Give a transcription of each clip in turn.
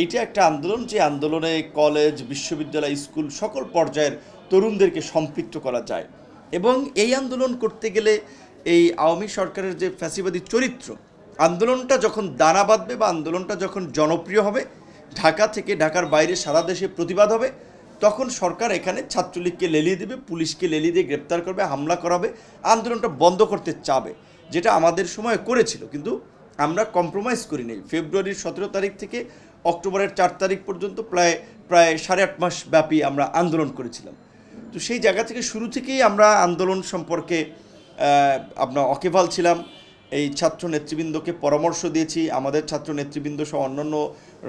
এইটা একটা আন্দোলন যে আন্দোলনে কলেজ, বিশ্ববিদ্যালয়, স্কুল সকল পর্যায়ের তরুণদেরকে সম্পৃক্ত করা যায়। এবং এই আন্দোলন করতে গেলে এই আওয়ামী সরকারের যে ফ্যাসিবাদী চরিত্র, আন্দোলনটা যখন দানা বাঁধবে বা আন্দোলনটা যখন জনপ্রিয় হবে, ঢাকা থেকে ঢাকার বাইরে সারা দেশে প্রতিবাদ হবে, তখন সরকার এখানে ছাত্রলীগকে লেলিয়ে দেবে, পুলিশকে লেলিয়ে দিয়ে গ্রেপ্তার করবে, হামলা করাবে, আন্দোলনটা বন্ধ করতে চাবে, যেটা আমাদের সময় করেছিল। কিন্তু আমরা কম্প্রোমাইজ করি নাই ফেব্রুয়ারির সতেরো তারিখ থেকে অক্টোবরের চার তারিখ পর্যন্ত প্রায় প্রায় সাড়ে আট মাস ব্যাপী আমরা আন্দোলন করেছিলাম। তো সেই জায়গা থেকে শুরু থেকেই আমরা আন্দোলন সম্পর্কে আপনার অকেভাল ছিলাম। এই ছাত্র নেতৃবৃন্দকে পরামর্শ দিয়েছি। আমাদের ছাত্র নেতৃবৃন্দ সহ অন্যান্য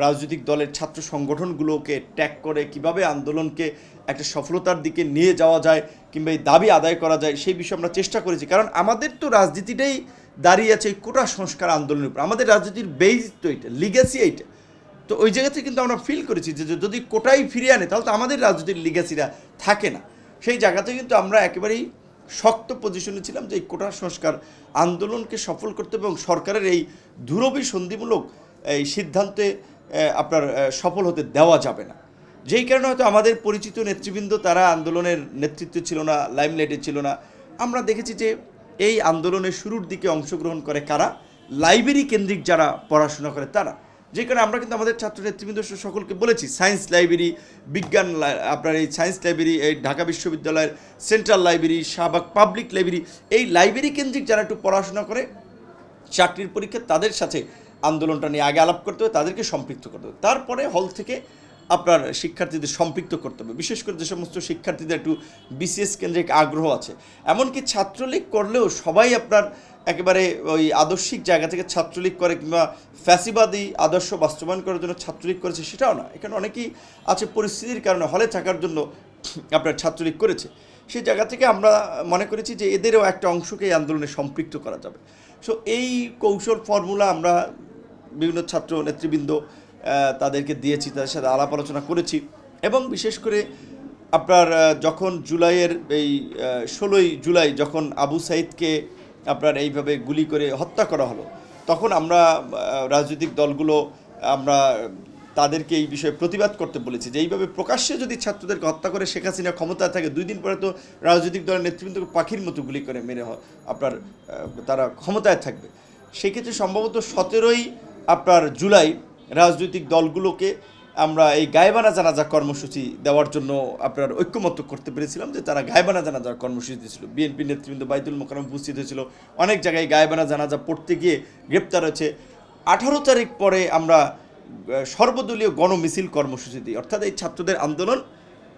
রাজনৈতিক দলের ছাত্র সংগঠনগুলোকে ট্যাগ করে কীভাবে আন্দোলনকে একটা সফলতার দিকে নিয়ে যাওয়া যায় কিংবা এই দাবি আদায় করা যায়, সেই বিষয়ে আমরা চেষ্টা করেছি। কারণ আমাদের তো রাজনীতিটাই দাঁড়িয়ে আছে এই কোটা সংস্কার আন্দোলনের উপর। আমাদের রাজনীতির বেইজ তো এইটা লিগেসি এইটা। তো ওই জায়গা থেকে কিন্তু আমরা ফিল করেছি যে যদি কোটাই ফিরিয়ে আনে, তাহলে তো আমাদের রাজনৈতিক লিগাসিরা থাকে না। সেই জায়গাতে কিন্তু আমরা একেবারেই শক্ত পজিশনে ছিলাম যে এই কোটা সংস্কার আন্দোলনকে সফল করতে এবং সরকারের এই দুরবি সন্ধিমূলক এই সিদ্ধান্তে আপনার সফল হতে দেওয়া যাবে না। যেই কারণে হয়তো আমাদের পরিচিত নেতৃবৃন্দ তারা আন্দোলনের নেতৃত্ব ছিল না লাইমলাইটে ছিল না। আমরা দেখেছি যে এই আন্দোলনের শুরুর দিকে অংশগ্রহণ করে কারা? লাইব্রেরি কেন্দ্রিক যারা পড়াশোনা করে তারা। যে কারণে আমরা কিন্তু আমাদের ছাত্র নেতৃবৃন্দ সকলকে বলেছি, সায়েন্স লাইব্রেরি, বিজ্ঞান আপনার এই সায়েন্স লাইব্রেরি, এই ঢাকা বিশ্ববিদ্যালয়ের central library, Shahbag public library, এই লাইব্রেরি কেন্দ্রিক যারা একটু পড়াশোনা করে, চাকরির পরীক্ষা তাদের সাথে আন্দোলনটা নিয়ে আগে আলাপ করতে হবে, তাদেরকে সম্পৃক্ত করতে হবে। তারপরে হল থেকে আপনার শিক্ষার্থীদের সম্পৃক্ত করতে হবে। বিশেষ করে যে সমস্ত শিক্ষার্থীদের একটু বিসিএস কেন্দ্রিক আগ্রহ আছে। এমনকি ছাত্রলীগ করলেও সবাই আপনার একেবারে ওই আদর্শিক জায়গা থেকে ছাত্রলীগ করে কিংবা ফ্যাসিবাদী আদর্শ বাস্তবায়ন করার জন্য ছাত্রলীগ করেছে সেটাও না। এখানে অনেকেই আছে পরিস্থিতির কারণে হলে থাকার জন্য আপনার ছাত্রলীগ করেছে। সেই জায়গা থেকে আমরা মনে করেছি যে এদেরও একটা অংশকে এই আন্দোলনে সম্পৃক্ত করা যাবে। সো এই কৌশল ফর্মুলা আমরা বিভিন্ন ছাত্র নেতৃবৃন্দ তাদেরকে দিয়েছি, তাদের সাথে আলাপ আলোচনা করেছি। এবং বিশেষ করে আপনার যখন জুলাইয়ের এই ষোলোই জুলাই যখন আবু সাইদকে আপনার এইভাবে গুলি করে হত্যা করা হলো, তখন আমরা রাজনৈতিক দলগুলো আমরা তাদেরকে এই বিষয়ে প্রতিবাদ করতে বলেছি যে এইভাবে প্রকাশ্যে যদি ছাত্রদেরকে হত্যা করে শেখ হাসিনা ক্ষমতায় থাকে, দুই দিন পরে তো রাজনৈতিক দলের নেতৃবৃন্দকে পাখির মতো গুলি করে মেরে আপনার তারা ক্ষমতায় থাকবে। সেক্ষেত্রে সম্ভবত সতেরোই আপনার জুলাই রাজনৈতিক দলগুলোকে আমরা এই গায়েবানা জানাজা কর্মসূচি দেওয়ার জন্য আপনার ঐক্যমত্য করতে পেরেছিলাম যে তারা গায়েবানা জানাজার কর্মসূচি দিয়েছিল। বিএনপি নেতৃবৃন্দ বাইতুল মোকারম উপস্থিত হয়েছিল। অনেক জায়গায় গায়েবানা জানাজা পড়তে গিয়ে গ্রেপ্তার হয়েছে। আঠারো তারিখ পরে আমরা সর্বদলীয় গণমিছিল কর্মসূচি দিই। অর্থাৎ এই ছাত্রদের আন্দোলন,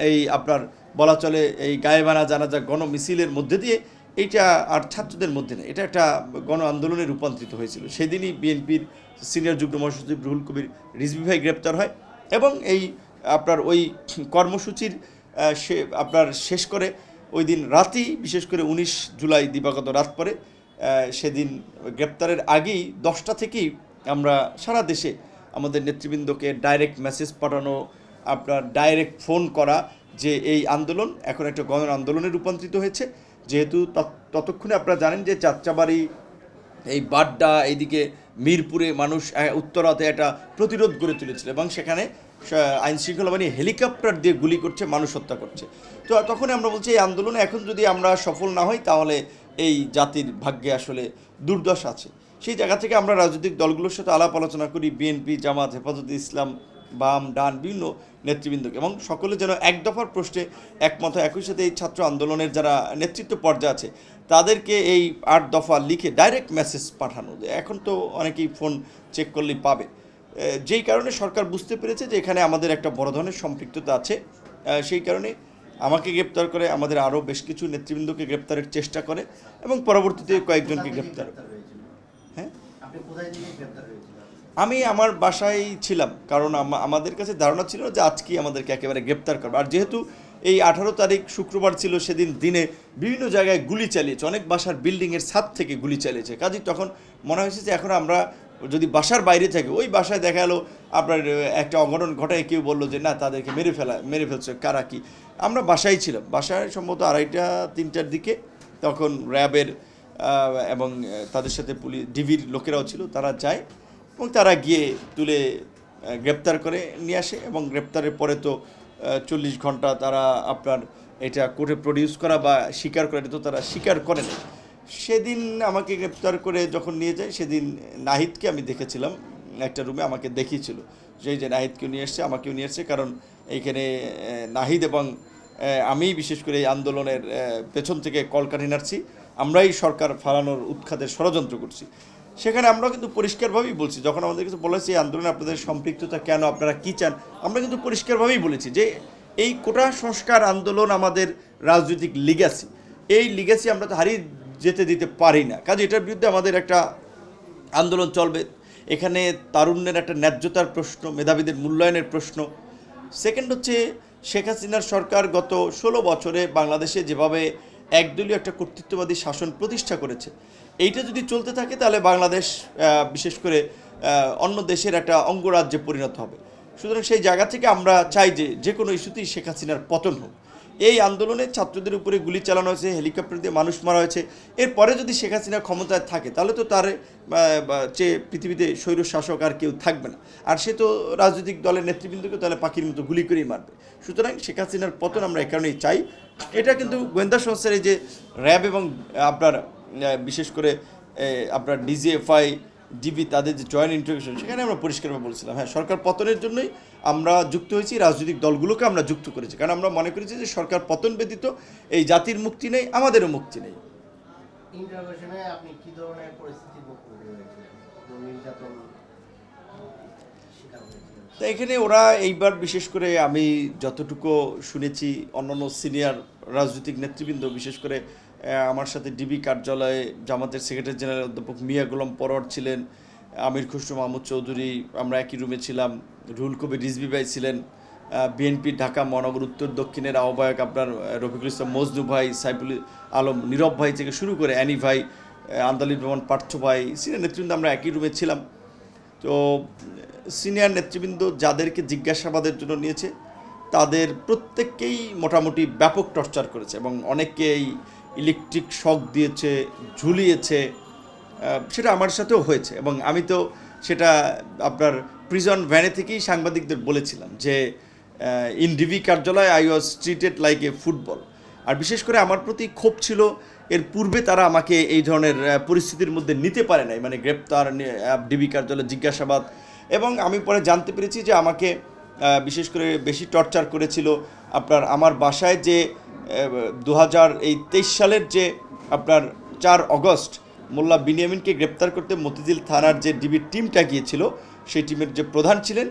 এই আপনার বলা চলে এই গায়েবানা জানাজা গণমিছিলের মধ্যে দিয়ে এইটা আর ছাত্রদের মধ্যে না এটা একটা গণ আন্দোলনে রূপান্তরিত হয়েছিল। সেদিনই বিএনপির সিনিয়র যুগ্ম মহাসচিব রুহুল কবির রিজভি ভাই গ্রেপ্তার হয় এবং এই আপনার ওই কর্মসূচির সে, আপনার শেষ করে ওই দিন রাতেই, বিশেষ করে উনিশ জুলাই দিবাগত রাত পরে সেদিন গ্রেপ্তারের আগেই দশটা থেকেই আমরা সারা দেশে আমাদের নেতৃবৃন্দকে ডাইরেক্ট মেসেজ পাঠানো, আপনার ডাইরেক্ট ফোন করা যে এই আন্দোলন এখন একটা গণ আন্দোলনে রূপান্তরিত হয়েছে। যেহেতু তত- ততক্ষণে আপনারা জানেন যে যাত্রাবাড়ি এই বাড্ডা, এইদিকে মিরপুরে মানুষ উত্তরাতে একটা প্রতিরোধ গড়ে তুলেছিল এবং সেখানে আইন শৃঙ্খলা বাহিনী হেলিকপ্টার দিয়ে গুলি করছে, মানুষ হত্যা করছে। তো তখন আমরা বলছি, এই আন্দোলনে এখন যদি আমরা সফল না হই, তাহলে এই জাতির ভাগ্যে আসলে দুর্দশা আছে। সেই জায়গা থেকে আমরা রাজনৈতিক দলগুলোর সাথে আলাপ আলোচনা করি, বিএনপি, জামাত, হেফাজত ইসলাম বাম, ডান, বিভিন্ন নেতৃবৃন্দকে এবং সকলে যেন এক দফার প্রশ্নে একমত একই সাথে এই ছাত্র আন্দোলনের যারা নেতৃত্ব পর্যায়ে আছে, তাদেরকে এই আট দফা লিখে ডাইরেক্ট মেসেজ পাঠানো। যে এখন তো অনেকেই ফোন চেক করলেই পাবে। যেই কারণে সরকার বুঝতে পেরেছে যে এখানে আমাদের একটা বড় ধরনের সম্পৃক্ততা আছে। সেই কারণে আমাকে গ্রেপ্তার করে, আমাদের আরও বেশ কিছু নেতৃবৃন্দকে গ্রেপ্তারের চেষ্টা করে এবং পরবর্তীতে কয়েকজনকে গ্রেপ্তার। হ্যাঁ? আমি আমার বাসায় ছিলাম, কারণ আমাদের কাছে ধারণা ছিল যে আজকেই আমাদেরকে একেবারে গ্রেপ্তার করবে। আর যেহেতু এই আঠারো তারিখ শুক্রবার ছিল, সেদিন দিনে বিভিন্ন জায়গায় গুলি চালিয়েছে, অনেক বাসার বিল্ডিংয়ের ছাদ থেকে গুলি চালিয়েছে। কাজেই তখন মনে হয়েছে যে এখন আমরা যদি বাসার বাইরে থাকি, ওই বাসায় দেখা গেলো আপনার একটা অঘটন ঘটায়, কেউ বলল যে না, তাদেরকে মেরে ফেলা, মেরে ফেলছে, কারা কি? আমরা বাসায় ছিলাম। বাসায় সম্ভবত আড়াইটা, তিনটার দিকে তখন র্যাবের এবং তাদের সাথে পুলিশ, ডিভির লোকেরাও ছিল, তারা যায়। এবং তারা গিয়ে তুলে গ্রেপ্তার করে নিয়ে আসে এবং গ্রেপ্তারের পরে তো চল্লিশ ঘণ্টা তারা আপনার এটা কোর্টে প্রডিউস করা বা স্বীকার করা তো তারা স্বীকার করেন। সেদিন আমাকে গ্রেপ্তার করে যখন নিয়ে যায়, সেদিন নাহিদকে আমি দেখেছিলাম, একটা রুমে আমাকে দেখিয়েছিল। যে যে নাহিদকেও নিয়ে এসছে আমাকেও নিয়ে এসছে কারণ এইখানে নাহিদ এবং আমি বিশেষ করে এই আন্দোলনের পেছন থেকে কলকাঠি নাড়ছি। আমরাই সরকার ফালানোর উৎখাতের ষড়যন্ত্র করছি। সেখানে আমরা কিন্তু পরিষ্কারভাবেই বলছি, যখন আমাদের কাছে বলেছে এই আন্দোলনে আপনাদের সম্পৃক্ততা কেন, আপনারা কী চান, আমরা কিন্তু পরিষ্কারভাবেই বলেছি যে এই কোটা সংস্কার আন্দোলন আমাদের রাজনৈতিক লিগ্যাসি এই লিগ্যাসি আমরা তো হারিয়ে যেতে দিতে পারি না। কাজে এটার বিরুদ্ধে আমাদের একটা আন্দোলন চলবে, এখানে তারুণ্যের একটা ন্যায্যতার প্রশ্ন, মেধাবীদের মূল্যায়নের প্রশ্ন। সেকেন্ড হচ্ছে, শেখ হাসিনার সরকার গত ষোলো বছরে বাংলাদেশে যেভাবে একদলীয় একটা কর্তৃত্ববাদী শাসন প্রতিষ্ঠা করেছে। এইটা যদি চলতে থাকে, তাহলে বাংলাদেশ বিশেষ করে অন্য দেশের একটা অঙ্গরাজ্যে পরিণত হবে। সুতরাং সেই জায়গা থেকে আমরা চাই যে যে কোনো ইস্যুতেই শেখ হাসিনার পতন হোক। এই আন্দোলনে ছাত্রদের উপরে গুলি চালানো হয়েছে হেলিকপ্টার দিয়ে মানুষ মারা হয়েছে। এরপরে যদি শেখ হাসিনা ক্ষমতায় থাকে তাহলে তো তার চেয়ে পৃথিবীতে স্বৈর শাসক আর কেউ থাকবে না। আর সে তো রাজনৈতিক দলের নেতৃবৃন্দকে তাহলে পাখির মতো গুলি করেই মারবে। সুতরাং শেখ হাসিনার পতন আমরা এই কারণেই চাই। এটা কিন্তু গোয়েন্দা সংস্থার এই যে র্যাব এবং আপনার বিশেষ করে এ, আপনার ডিজিএফআই ডিবি তাদের যে জয়েন্ট ইন্টারভিউশন সেখানে আমরা পরিষ্কারভাবে বলছিলাম হ্যাঁ সরকার পতনের জন্যই আমরা যুক্ত হয়েছি রাজনৈতিক দলগুলোকে আমরা যুক্ত করেছি। কারণ আমরা মনে করেছি যে সরকার পতন ব্যতীত এই জাতির মুক্তি নেই আমাদেরও মুক্তি নেই। আপনি কি ধরনের তা এখানে ওরা এইবার বিশেষ করে আমি যতটুকু শুনেছি অন্যান্য সিনিয়র রাজনৈতিক নেতৃবৃন্দ বিশেষ করে আমার সাথে ডিবি কার্যালয়ে জামাতের সেক্রেটারি জেনারেল অধ্যাপক মিয়া গোলাম পরোয়ার ছিলেন আমির খুসরু মাহমুদ চৌধুরী আমরা একই রুমে ছিলাম রুহুল কবির রিজবি ভাই ছিলেন বিএনপি ঢাকা মহানগর উত্তর দক্ষিণের আহ্বায়ক আপনার রফিকুল ইসলাম মজনু ভাই সাইফুল আলম নীরব ভাই থেকে শুরু করে অ্যানি ভাই আহ, আন্দালিব রহমান পার্থ ভাই সিনিয়র নেতৃবৃন্দ আমরা একই রুমে ছিলাম। তো সিনিয়র নেতৃবৃন্দ যাদেরকে জিজ্ঞাসাবাদের জন্য নিয়েছে তাদের প্রত্যেককেই মোটামুটি ব্যাপক টর্চার করেছে এবং অনেককেই ইলেকট্রিক শক দিয়েছে, ঝুলিয়েছে সেটা আমার সাথেও হয়েছে এবং আমি তো সেটা আপনার প্রিজন ভ্যানে থেকেই সাংবাদিকদের বলেছিলাম যে ইন ডিবি কার্যালয় I was treated like a football আর বিশেষ করে আমার প্রতি ক্ষোভ ছিল, এর পূর্বে তারা আমাকে এই ধরনের পরিস্থিতির মধ্যে নিতে পারে নাই মানে গ্রেপ্তার ডিবি কার্যালয় জিজ্ঞাসাবাদ এবং আমি পরে জানতে পেরেছি যে আমাকে বিশেষ করে বেশি টর্চার করেছিল আপনার আমার বাসায় যে দু হাজার এই তেইশ সালের যে আপনার চার অগস্ট মোল্লা বিনিয়ামিনকে গ্রেপ্তার করতে মতিঝিল থানার যে ডিবির টিমটা গিয়েছিল, সেই টিমের যে প্রধান ছিলেন,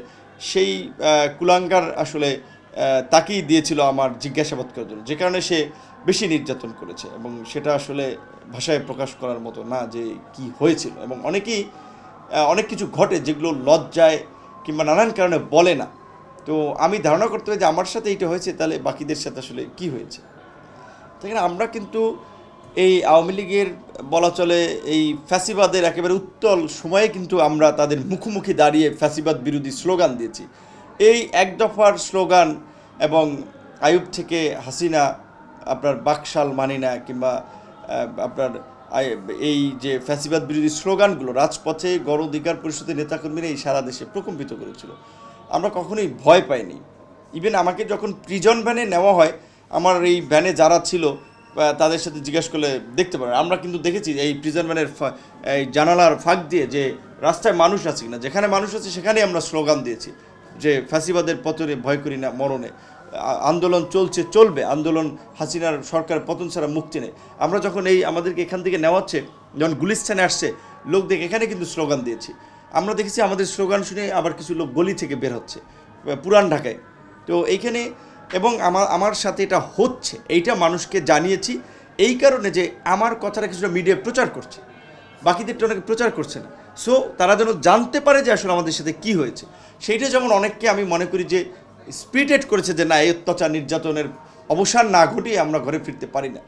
সেই কুলাঙ্গার আসলে তাকেই দিয়েছিল আমার জিজ্ঞাসাবাদ করার জন্য। যে কারণে সে বেশি নির্যাতন করেছে এবং সেটা আসলে ভাষায় প্রকাশ করার মতো না যে কি হয়েছিল। এবং অনেকেই অনেক কিছু ঘটে যেগুলো লজ্জায় কিংবা নানান কারণে বলে না। তো আমি ধারণা করতে পারি যে আমার সাথে এইটা হয়েছে, তাহলে বাকিদের সাথে আসলে কি হয়েছে? তো এখানে আমরা কিন্তু এই আওয়ামী লীগের বলা চলে এই ফ্যাসিবাদের একেবারে উত্তল সময়ে কিন্তু আমরা তাদের মুখোমুখি দাঁড়িয়ে ফ্যাসিবাদ বিরোধী স্লোগান দিয়েছি। এই এক দফার স্লোগান এবং আয়ুব থেকে হাসিনা, আপনার বাকশাল মানি না কিংবা আপনার এই যে ফ্যাসিবাদ বিরোধী স্লোগানগুলো রাজপথে গণ অধিকার পরিষদের নেতাকর্মীরা এই সারা দেশে প্রকম্পিত করেছিল। আমরা কখনোই ভয় পাইনি। ইভেন আমাকে যখন প্রিজন ভ্যানে নেওয়া হয় আমার এই ভ্যানে যারা ছিল তাদের সাথে জিজ্ঞেস করলে দেখতে পারেন। আমরা কিন্তু দেখেছি এই প্রিজন ভ্যানের এই জানালার ফাঁক দিয়ে যে রাস্তায় মানুষ আছে কিনা, যেখানে মানুষ আছে সেখানেই আমরা স্লোগান দিয়েছি, যে ফ্যাসিবাদের পতনে ভয় করি না মরণে। আন্দোলন চলছে, চলবে। আন্দোলন হাসিনার সরকার পতন ছাড়া মুক্তি নেই। আমরা যখন এই আমাদেরকে এখান থেকে নেওয়াচ্ছে, যখন গুলিস্তানে আসছে লোক দেখে এখানে কিন্তু স্লোগান দিয়েছি। আমরা দেখেছি আমাদের স্লোগান শুনে আবার কিছু লোক গলি থেকে বের হচ্ছে পুরান ঢাকায়। তো এইখানে এবং আমার আমার সাথে এটা হচ্ছে, এইটা মানুষকে জানিয়েছি। এই কারণে যে আমার কথাটা কিছুটা মিডিয়া প্রচার করছে, বাকিদেরটা অনেকে প্রচার করছে না। সো তারা যেন জানতে পারে যে আসলে আমাদের সাথে কি হয়েছে। সেইটা যেমন অনেককে আমি মনে করি যে স্পিরিটেড করেছে যে না, এই অত্যাচার নির্যাতনের অবসান না ঘটিয়ে আমরা ঘরে ফিরতে পারি না।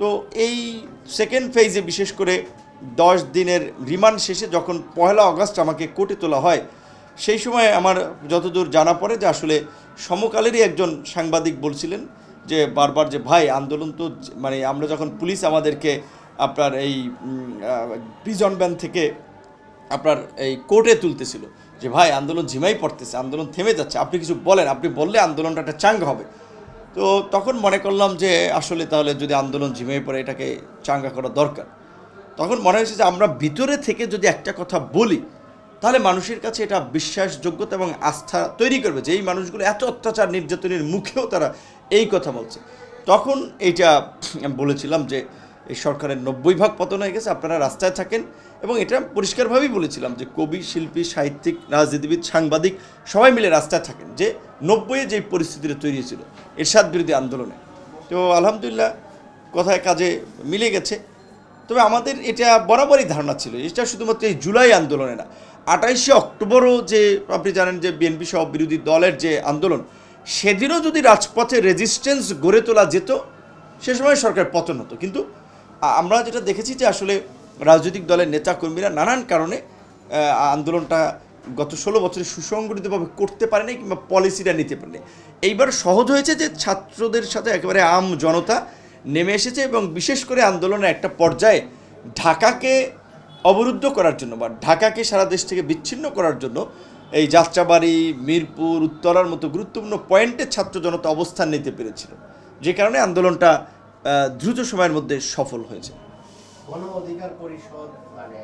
তো এই সেকেন্ড ফেজে বিশেষ করে দশ দিনের রিমান্ড শেষে যখন পয়লা আগস্ট আমাকে কোর্টে তোলা হয় সেই সময় আমার যতদূর জানা পড়ে যে আসলে সমকালেরই একজন সাংবাদিক বলছিলেন যে বারবার যে, ভাই, আন্দোলন তো মানে আমরা যখন পুলিশ আমাদেরকে আপনার এই প্রিজন ব্যান থেকে আপনার এই কোর্টে তুলতেছিল যে, ভাই, আন্দোলন ঝিমাই পড়তেছে, আন্দোলন থেমে যাচ্ছে। আপনি কিছু বলেন, আপনি বললে আন্দোলনটা একটা চাঙ্গা হবে। তো তখন মনে করলাম যে, আসলে তাহলে যদি আন্দোলন ঝিমিয়ে পড়ে, এটাকে চাঙ্গা করা দরকার। তখন মনে হয়েছে যে, আমরা ভিতরে থেকে যদি একটা কথা বলি তাহলে মানুষের কাছে এটা বিশ্বাসযোগ্যতা এবং আস্থা তৈরি করবে যে এই মানুষগুলো এত অত্যাচার নির্যাতনের মুখেও তারা এই কথা বলছে। তখন এইটা বলেছিলাম যে এই সরকারের নব্বই ভাগ পতন হয়ে গেছে, আপনারা রাস্তায় থাকেন এবং এটা পরিষ্কারভাবেই বলেছিলাম যে কবি, শিল্পী, সাহিত্যিক, রাজনীতিবিদ, সাংবাদিক সবাই মিলে রাস্তায় থাকেন যে নব্বইয়ে যে পরিস্থিতিটা তৈরি হয়েছিল, এরশাদ বিরোধী আন্দোলনে। তো আলহামদুলিল্লাহ কথায় কাজে মিলে গেছে। তবে আমাদের এটা বরাবরই ধারণা ছিল, এটা শুধুমাত্র এই জুলাই আন্দোলনে না আঠাইশে অক্টোবরও যে আপনি জানেন যে বিএনপি সহ বিরোধী দলের যে আন্দোলন, সেদিনও যদি রাজপথে রেজিস্ট্যান্স গড়ে তোলা যেত, সে সময় সরকার পতন হতো। কিন্তু আমরা যেটা দেখেছি যে আসলে রাজনৈতিক দলের নেতাকর্মীরা নানান কারণে আন্দোলনটা গত ষোলো বছরে সুসংগঠিতভাবে করতে পারেনি কিংবা পলিসিটা নিতে পারেনি। এইবার সহজ হয়েছে যে ছাত্রদের সাথে একেবারে আম জনতা নেমে এসেছে এবং বিশেষ করে আন্দোলনের একটা পর্যায়ে ঢাকাকে অবরুদ্ধ করার জন্য বা ঢাকাকে সারা দেশ থেকে বিচ্ছিন্ন করার জন্য এই যাত্রাবাড়ি, মিরপুর, উত্তরার মতো গুরুত্বপূর্ণ পয়েন্টে ছাত্র জনতা অবস্থান নিতে পেরেছিল। যে কারণে আন্দোলনটা দ্রুত সময়ের মধ্যে সফল হয়েছে। গণ অধিকার পরিষদ মানে